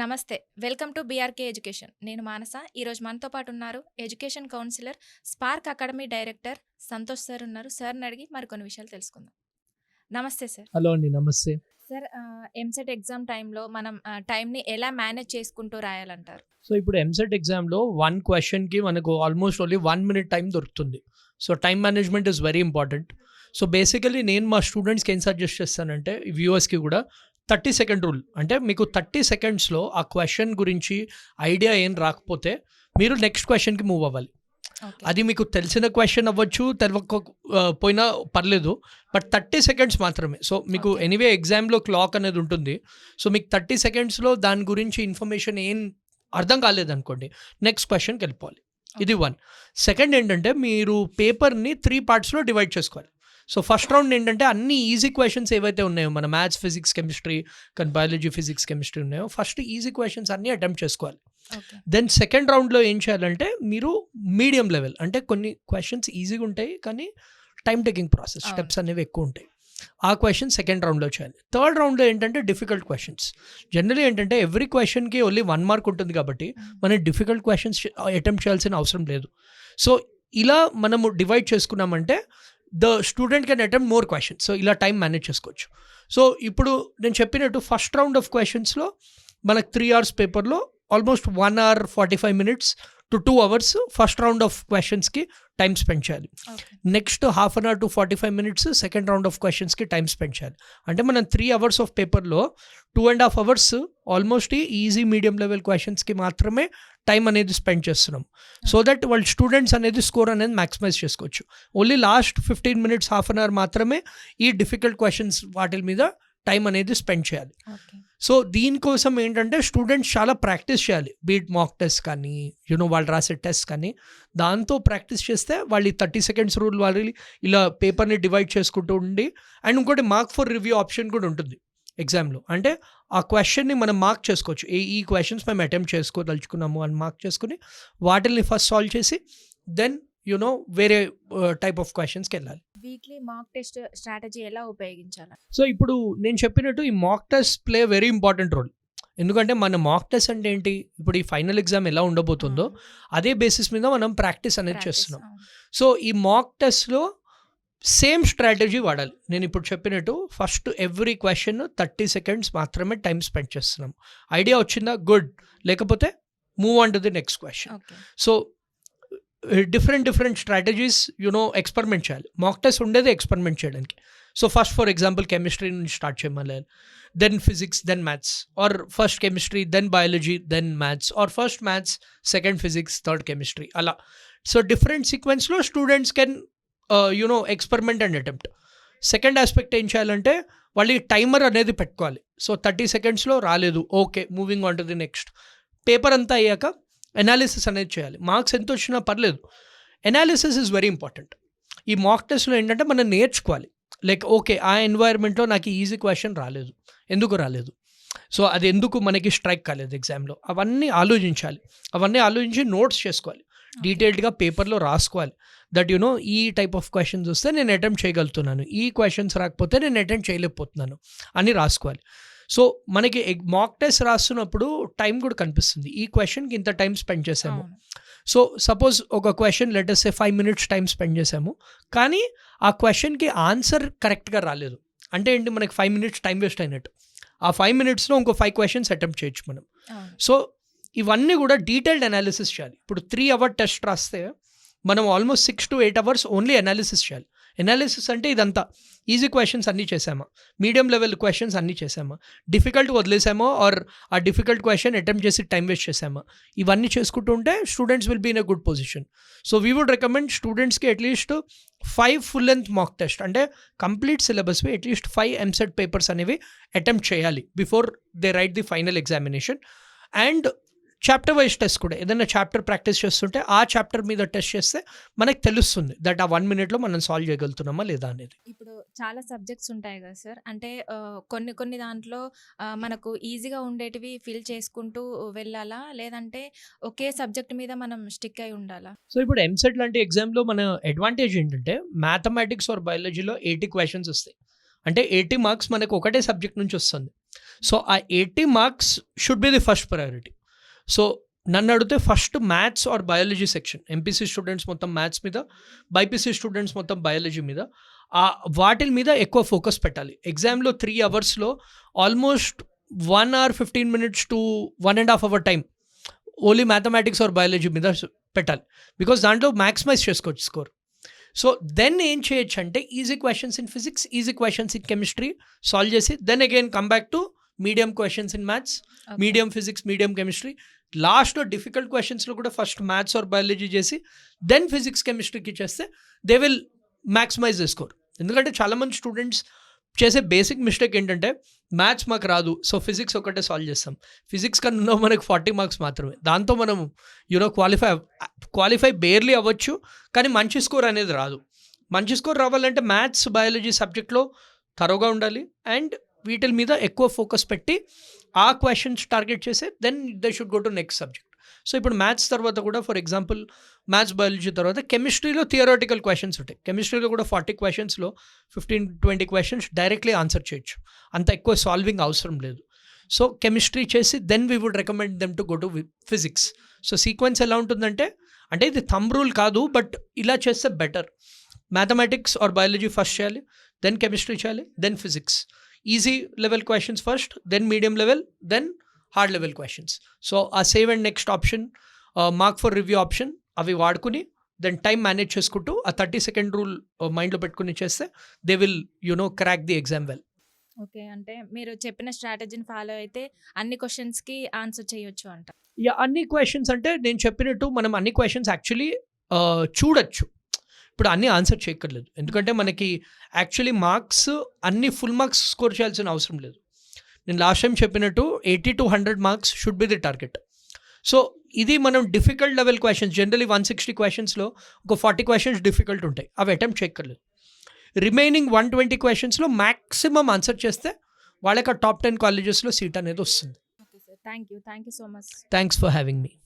నమస్తే. Welcome to BRK education. నేను మానస. ఈరోజు మనతో పాటు ఉన్నారు education counsellor spark academy director Santosh sir ఉన్నారు. సార్ని అడిగి మరికొన్ని విషయాలు తెలుసుకుందాం. నమస్తే సార్. హలో అండి నమస్తే. సార్ ఎంసెట్ ఎగ్జామ్ టైంలో మనం టైంని ఎలా మేనేజ్ చేసుకుంటూ రాయాలంటారు? సో ఇప్పుడు ఎంసెట్ ఎగ్జామ్లో వన్ క్వశ్చన్కి మనకు almost only one minute time దొరుకుతుంది. So time management is very important. So basically నేను మా స్టూడెంట్స్కి ఏం సజెస్ట్ చేస్తానంటే వ్యూవర్స్కి కూడా థర్టీ సెకండ్ రూల్. అంటే మీకు థర్టీ సెకండ్స్లో ఆ క్వశ్చన్ గురించి ఐడియా ఏం రాకపోతే మీరు నెక్స్ట్ క్వశ్చన్కి మూవ్ అవ్వాలి. అది మీకు తెలిసిన క్వశ్చన్ అవ్వచ్చు తెలియక ఆ, పోయినా పర్లేదు బట్ థర్టీ సెకండ్స్ మాత్రమే. సో మీకు. ఎనీవే ఎగ్జామ్లో క్లాక్ అనేది ఉంటుంది. సో మీకు థర్టీ సెకండ్స్లో దాని గురించి ఇన్ఫర్మేషన్ ఏం అర్థం కాలేదనుకోండి నెక్స్ట్ క్వశ్చన్కి వెళ్ళిపోవాలి. ఇది వన్. సెకండ్ ఏంటంటే మీరు పేపర్ని త్రీ పార్ట్స్లో డివైడ్ చేసుకోవాలి. సో ఫస్ట్ రౌండ్ ఏంటంటే అన్ని ఈజీ క్వశ్చన్స్ ఏవైతే ఉన్నాయో మన మ్యాథ్స్ ఫిజిక్స్ కెమిస్ట్రీ కానీ బయాలజీ ఫిజిక్స్ కెమిస్ట్రీ ఉన్నాయో ఫస్ట్ ఈజీ క్వశ్చన్స్ అన్ని అటెంప్ట్ చేసుకోవాలి. దెన్ సెకండ్ రౌండ్లో ఏం చేయాలంటే మీరు మీడియం లెవెల్ అంటే కొన్ని క్వశ్చన్స్ ఈజీగా ఉంటాయి కానీ టైం టేకింగ్ ప్రాసెస్. స్టెప్స్ అనేవి ఎక్కువ ఉంటాయి. ఆ క్వశ్చన్ సెకండ్ రౌండ్లో చేయాలి. థర్డ్ రౌండ్లో ఏంటంటే డిఫికల్ట్ క్వశ్చన్స్. జనరలీ ఏంటంటే ఎవ్రీ క్వశ్చన్కి ఓన్లీ వన్ మార్క్ ఉంటుంది కాబట్టి మనం డిఫికల్ట్ క్వశ్చన్స్ అటెంప్ట్ చేయాల్సిన అవసరం లేదు. సో ఇలా మనము డివైడ్ చేసుకున్నామంటే the student can attempt more questions. So ఇలా టైం మేనేజ్ చేసుకోవచ్చు. సో ఇప్పుడు నేను చెప్పినట్టు ఫస్ట్ రౌండ్ ఆఫ్ క్వశ్చన్స్లో మనకు త్రీ అవర్స్ పేపర్లో almost one hour forty five minutes to two hours first round of క్వశ్చన్స్కి టైం స్పెండ్ చేయాలి. Next half an hour to forty five minutes second round of క్వశ్చన్స్కి time spend చేయాలి. అంటే మనం three hours of పేపర్లో two and half hours almost easy medium level క్వశ్చన్స్కి మాత్రమే time అనేది స్పెండ్ చేస్తున్నాం. సో దట్ వాళ్ళ స్టూడెంట్స్ అనేది స్కోర్ అనేది మ్యాక్సిమైజ్ చేసుకోవచ్చు. Only last fifteen minutes half an hour మాత్రమే ఈ డిఫికల్ట్ క్వశ్చన్స్ వాటి మీద టైం అనేది స్పెండ్ చేయాలి. సో దీనికోసం ఏంటంటే స్టూడెంట్స్ చాలా ప్రాక్టీస్ చేయాలి. బీట్ మాక్ టెస్ట్ కానీ యూనో వాళ్ళు రాసే టెస్ట్ కానీ దాంతో ప్రాక్టీస్ చేస్తే వాళ్ళు ఈ థర్టీ సెకండ్స్ రూల్ వాళ్ళు ఇలా పేపర్ని డివైడ్ చేసుకుంటూ ఉండి అండ్ ఇంకోటి మార్క్ ఫర్ రివ్యూ ఆప్షన్ కూడా ఉంటుంది. ఎగ్జామ్లో అంటే ఆ క్వశ్చన్ని మనం మార్క్ చేసుకోవచ్చు. ఏ ఈ క్వశ్చన్స్ మేము అటెంప్ట్ చేసుకోదలుచుకున్నాము అని మార్క్ చేసుకుని వాటిని ఫస్ట్ సాల్వ్ చేసి దెన్ యునో వేరే టైప్ ఆఫ్ క్వశ్చన్స్కి వెళ్ళాలి. వీక్లీ మాక్ టెస్ట్ స్ట్రాటజీ ఎలా ఉపయోగించాలి? సో ఇప్పుడు నేను చెప్పినట్టు ఈ mock test play very important role ఎందుకంటే మన మాక్ టెస్ట్ అంటే ఏంటి? ఇప్పుడు ఈ ఫైనల్ ఎగ్జామ్ ఎలా ఉండబోతుందో అదే బేసిస్ మీద మనం ప్రాక్టీస్ అనేది చేస్తున్నాం. సో ఈ మాక్ టెస్ట్లో సేమ్ స్ట్రాటజీ వాడాలి. నేను ఇప్పుడు చెప్పినట్టు first every question thirty seconds మాత్రమే టైం స్పెండ్ చేస్తున్నాం. ఐడియా వచ్చిందా? గుడ్. లేకపోతే move on to the next question. So different different strategies you know experiment చేయాలి. మాక్ టెస్ట్ ఉండేది ఎక్స్పెరిమెంట్ చేయడానికి. So first for example chemistry నుంచి స్టార్ట్ చేయమని then physics then maths. Or first chemistry then biology then maths. Or first maths second physics third chemistry. అలా. So different సీక్వెన్స్లో students can you know experiment and attempt second aspect ఏం చేయాలంటే వాళ్ళకి timer అనేది పెట్టుకోవాలి. So thirty సెకండ్స్లో రాలేదు. Okay moving on to the next paper అంతా అయ్యాక ఎనాలిసిస్ అనేది చేయాలి. మార్క్స్ ఎంత వచ్చినా పర్లేదు. ఎనాలిసిస్ ఇస్ వెరీ ఇంపార్టెంట్ ఈ మాక్ టెస్ట్లో ఏంటంటే మనం నేర్చుకోవాలి. లైక్ ఓకే ఆ ఎన్వైర్న్మెంట్లో నాకు ఈజీ క్వశ్చన్ రాలేదు. ఎందుకు రాలేదు? సో అది ఎందుకు మనకి స్ట్రైక్ కాలేదు ఎగ్జామ్లో అవన్నీ ఆలోచించాలి. అవన్నీ ఆలోచించి నోట్స్ చేసుకోవాలి. డీటెయిల్డ్గా పేపర్లో రాసుకోవాలి. దట్ యునో ఈ టైప్ ఆఫ్ క్వశ్చన్స్ వస్తే నేను అటెంప్ట్ చేయగలుగుతున్నాను. ఈ క్వశ్చన్స్ రాకపోతే నేను అటెంప్ట్ చేయలేకపోతున్నాను అని రాసుకోవాలి. సో మనకి మాక్ టెస్ట్ రాస్తున్నప్పుడు టైం కూడా కనిపిస్తుంది. ఈ క్వశ్చన్కి ఇంత టైం స్పెండ్ చేసాము. సో సపోజ్ ఒక question letters five minutes time spend చేసాము. కానీ ఆ క్వశ్చన్కి ఆన్సర్ కరెక్ట్గా రాలేదు. అంటే ఏంటి? మనకి ఫైవ్ మినిట్స్ టైం వేస్ట్ అయినట్టు. ఆ ఫైవ్ మినిట్స్లో ఇంకో ఫైవ్ క్వశ్చన్స్ అటెంప్ట్ చేయొచ్చు మనం. సో ఇవన్నీ కూడా డీటెయిల్డ్ అనాలిసిస్ చేయాలి. ఇప్పుడు త్రీ అవర్ టెస్ట్ రాస్తే మనం almost six to eight hours only analysis చేయాలి. అనాలిసిస్ అంటే ఇదంతా. ఈజీ క్వశ్చన్స్ అన్నీ చేసామా? మీడియం లెవెల్ క్వశ్చన్స్ అన్నీ చేసామా? డిఫికల్ట్ వదిలేసామో? ఆర్ ఆ డిఫికల్ట్ క్వశ్చన్ అటెంప్ట్ చేసి టైం వేస్ట్ చేసామా? ఇవన్నీ చేసుకుంటూ ఉంటే students will be in a good position so we would recommend స్టూడెంట్స్కి at least five full length mock test అంటే complete సిలబస్వి at least five EAMCET papers అనేవి అటెంప్ట్ చేయాలి before they write the final examination and chapter wise test కూడా ఏదైనా chapter practice చేస్తుంటే ఆ chapter మీద test చేస్తే మనకు తెలుస్తుంది దట్ ఆ వన్ మినిట్లో మనం సాల్వ్ చేయగలుగుతున్నామా లేదా అనేది. ఇప్పుడు చాలా సబ్జెక్ట్స్ ఉంటాయి కదా సార్ అంటే కొన్ని కొన్ని దాంట్లో మనకు ఈజీగా ఉండేటివి ఫిల్ చేసుకుంటూ వెళ్ళాలా? లేదంటే ఒకే సబ్జెక్ట్ మీద మనం స్టిక్ అయి ఉండాలా? సో ఇప్పుడు ఎంసెట్ లాంటి ఎగ్జామ్లో మన అడ్వాంటేజ్ ఏంటంటే మ్యాథమెటిక్స్ ఆర్ బయాలజీలో ఎయిటీ క్వశ్చన్స్ వస్తాయి. అంటే ఎయిటీ మార్క్స్ మనకు ఒకటే సబ్జెక్ట్ నుంచి వస్తుంది. సో ఆ eighty marks should be the first priority so నన్ను అడిగితే first maths or biology section. MPC students మొత్తం మ్యాథ్స్ మీద బైపీసీ స్టూడెంట్స్ మొత్తం బయాలజీ మీద. ఆ వాటి మీద ఎక్కువ ఫోకస్ పెట్టాలి. ఎగ్జామ్లో త్రీ అవర్స్లో almost one hour fifteen minutes to one and half hour time only mathematics or biology మీద పెట్టాలి. బికాస్ దాంట్లో మ్యాక్సిమైజ్ చేసుకోవచ్చు స్కోర్. సో దెన్ ఏం చేయొచ్చు అంటే easy questions in physics easy questions in chemistry solve చేసి then again come back to medium questions in maths medium physics medium chemistry. లాస్ట్లో difficult క్వశ్చన్స్లో కూడా ఫస్ట్ మ్యాథ్స్ ఆర్ బయాలజీ చేసి then physics కెమిస్ట్రీకి చేస్తే they will maximize the score ఎందుకంటే చాలామంది students చేసే బేసిక్ మిస్టేక్ ఏంటంటే మ్యాథ్స్ మాకు రాదు సో ఫిజిక్స్ ఒకటే సాల్వ్ చేస్తాం. ఫిజిక్స్ కన్నా మనకు ఫార్టీ మార్క్స్ మాత్రమే. దాంతో మనం యూనో క్వాలిఫై క్వాలిఫై బేర్లీ అవ్వచ్చు కానీ మంచి స్కోర్ అనేది రాదు. మంచి స్కోర్ రావాలంటే మ్యాథ్స్ బయాలజీ సబ్జెక్ట్లో తరోగా ఉండాలి అండ్ వీటి మీద ఎక్కువ ఫోకస్ పెట్టి ఆ క్వశ్చన్స్ టార్గెట్ చేసే then they should go to next subject so ఇప్పుడు మ్యాథ్స్ తర్వాత కూడా ఫర్ ఎగ్జాంపుల్ మ్యాథ్స్ బయాలజీ తర్వాత కెమిస్ట్రీలో థియరాటికల్ క్వశ్చన్స్ ఉంటాయి. కెమిస్ట్రీలో కూడా forty క్వశ్చన్స్లో fifteen twenty questions directly answer చేయొచ్చు. అంత ఎక్కువ సాల్వింగ్ అవసరం లేదు. సో కెమిస్ట్రీ చేసి then we would recommend them to go to physics so sequence ఎలా ఉంటుందంటే అంటే ఇది థంబ్ రూల్ కాదు బట్ ఇలా చేస్తే better mathematics or biology first చేయాలి దెన్ కెమిస్ట్రీ చేయాలి then physics easy level questions first then medium level then hard level questions so ఆ save and next option mark for review option అవి వాడుకుని then time manage చేసుకుంటూ ఆ thirty second rule మైండ్లో పెట్టుకుని చేస్తే they will you know crack the exam well okay అంటే మీరు చెప్పిన స్ట్రాటజీని ఫాలో అయితే అన్ని క్వశ్చన్స్కి ఆన్సర్ చేయొచ్చు అంట. యా అన్ని క్వశ్చన్స్ అంటే నేను చెప్పినట్టు మనం అన్ని క్వశ్చన్స్ యాక్చువల్లీ చూడొచ్చు. ఇప్పుడు అన్ని ఆన్సర్ చేయక్కర్లేదు. ఎందుకంటే మనకి యాక్చువల్లీ మార్క్స్ అన్ని ఫుల్ మార్క్స్ స్కోర్ చేయాల్సిన అవసరం లేదు. నేను లాస్ట్ టైం చెప్పినట్టు eighty to hundred marks should be the target so ఇది మనం difficult level questions generally one sixty క్వశ్చన్స్లో ఒక ఫార్టీ క్వశ్చన్స్ డిఫికల్ట్ ఉంటాయి. అవి అటెంప్ట్ చేయక్కర్లేదు. రిమైనింగ్ వన్ ట్వంటీ క్వశ్చన్స్లో మ్యాక్సిమం ఆన్సర్ చేస్తే వాళ్ళకి ఆ టాప్ టెన్ కాలేజెస్లో సీట్ అనేది వస్తుంది. Thank you thank you so much thanks for having me